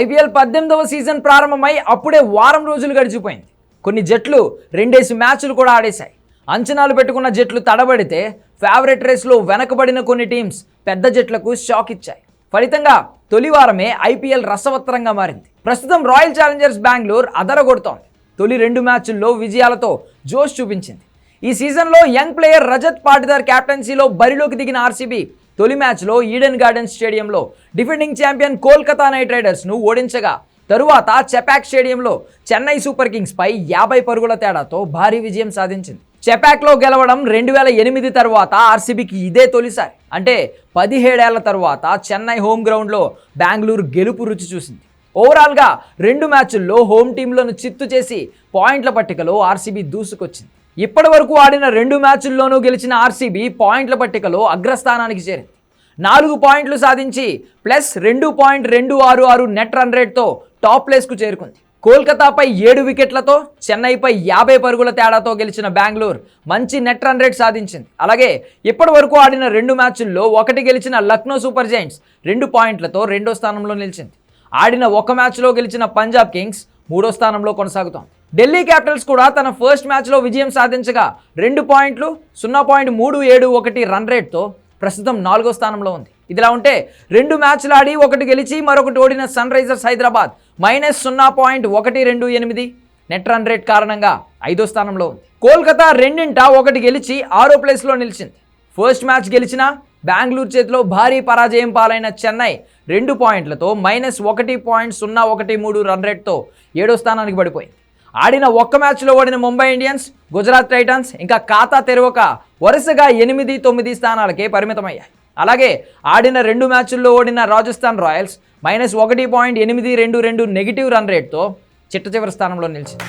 IPL పద్దెనిమిదవ season ప్రారంభమై అప్పుడే వారం రోజులు గడిచిపోయింది. కొన్ని జట్లు రెండేసి మ్యాచ్లు కూడా ఆడేశాయి. అంచనాలు పెట్టుకున్న జట్లు తడబడితే ఫేవరెట్ రేస్లో వెనకబడిన కొన్ని టీమ్స్ పెద్ద జట్లకు షాక్ ఇచ్చాయి. ఫలితంగా తొలి వారమే ఐపీఎల్ రసవత్తరంగా మారింది. ప్రస్తుతం రాయల్ ఛాలెంజర్స్ బెంగళూరు అదరగొడుతోంది. తొలి రెండు మ్యాచ్ల్లో విజయాలతో జోష్ చూపించింది. ఈ సీజన్లో యంగ్ ప్లేయర్ రజత్ పాటిదార్ కెప్టెన్సీలో బరిలోకి దిగిన ఆర్సీబీ తొలి మ్యాచ్లో ఈడెన్ గార్డెన్ స్టేడియంలో డిఫెండింగ్ ఛాంపియన్ కోల్కతా నైట్ రైడర్స్ను ఓడించగా తరువాత చెపాక్ స్టేడియంలో చెన్నై సూపర్ కింగ్స్పై యాభై పరుగుల తేడాతో భారీ విజయం సాధించింది. చెపాక్లో గెలవడం రెండు వేల ఎనిమిది తర్వాత ఆర్సీబీకి ఇదే తొలిసారి. అంటే పదిహేడేళ్ళ తర్వాత చెన్నై హోమ్ గ్రౌండ్లో బెంగళూరు గెలుపు రుచి చూసింది. ఓవరాల్గా రెండు మ్యాచ్ల్లో హోమ్ టీంలను చిత్తు చేసి పాయింట్ల పట్టికలో ఆర్సీబీ దూసుకొచ్చింది. ఇప్పటి వరకు ఆడిన రెండు మ్యాచ్ల్లోనూ గెలిచిన ఆర్సీబీ పాయింట్ల పట్టికలో అగ్రస్థానానికి చేరింది. నాలుగు పాయింట్లు సాధించి ప్లస్ రెండు పాయింట్ రెండు ఆరు ఆరు నెట్ రన్ రేట్తో టాప్ ప్లేస్కు చేరుకుంది. కోల్కతాపై ఏడు వికెట్లతో చెన్నైపై యాభై పరుగుల తేడాతో గెలిచిన బెంగళూరు మంచి నెట్ రన్ రేట్ సాధించింది. అలాగే ఇప్పటి వరకు ఆడిన రెండు మ్యాచ్ల్లో ఒకటి గెలిచిన లక్నో సూపర్ జైంట్స్ రెండు పాయింట్లతో రెండో స్థానంలో నిలిచింది. ఆడిన ఒక మ్యాచ్లో గెలిచిన పంజాబ్ కింగ్స్ మూడో స్థానంలో కొనసాగుతాం. ఢిల్లీ క్యాపిటల్స్ కూడా తన ఫస్ట్ మ్యాచ్లో విజయం సాధించగా రెండు పాయింట్లు సున్నా పాయింట్ మూడు ఏడు ఒకటి రన్ రేట్తో ప్రస్తుతం నాలుగో స్థానంలో ఉంది. ఇదిలా ఉంటే రెండు మ్యాచ్లు ఆడి ఒకటి గెలిచి మరొకటి ఓడిన సన్ రైజర్స్ హైదరాబాద్ మైనస్ సున్నా పాయింట్ ఒకటి రెండు ఎనిమిది నెట్ రన్ రేట్ కారణంగా ఐదో స్థానంలో ఉంది. కోల్కతా రెండింట ఒకటి గెలిచి ఆరో ప్లేస్లో నిలిచింది. ఫస్ట్ మ్యాచ్ గెలిచిన బెంగళూరు చేతిలో భారీ పరాజయం పాలైన చెన్నై రెండు పాయింట్లతో మైనస్ ఒకటి పాయింట్ సున్నా ఒకటి మూడు రన్ రేట్తో ఏడో స్థానానికి పడిపోయింది. ఆడిన ఒక్క మ్యాచ్లో ఓడిన ముంబై ఇండియన్స్ గుజరాత్ టైటన్స్ ఇంకా ఖాతా తెరవక వరుసగా ఎనిమిది తొమ్మిది స్థానాలకే పరిమితమయ్యాయి. అలాగే ఆడిన రెండు మ్యాచ్ల్లో ఓడిన రాజస్థాన్ రాయల్స్ మైనస్ ఒకటి పాయింట్ ఎనిమిది రెండు రెండు నెగిటివ్ రన్ రేట్తో చిట్ట చివరి స్థానంలో నిలిచింది.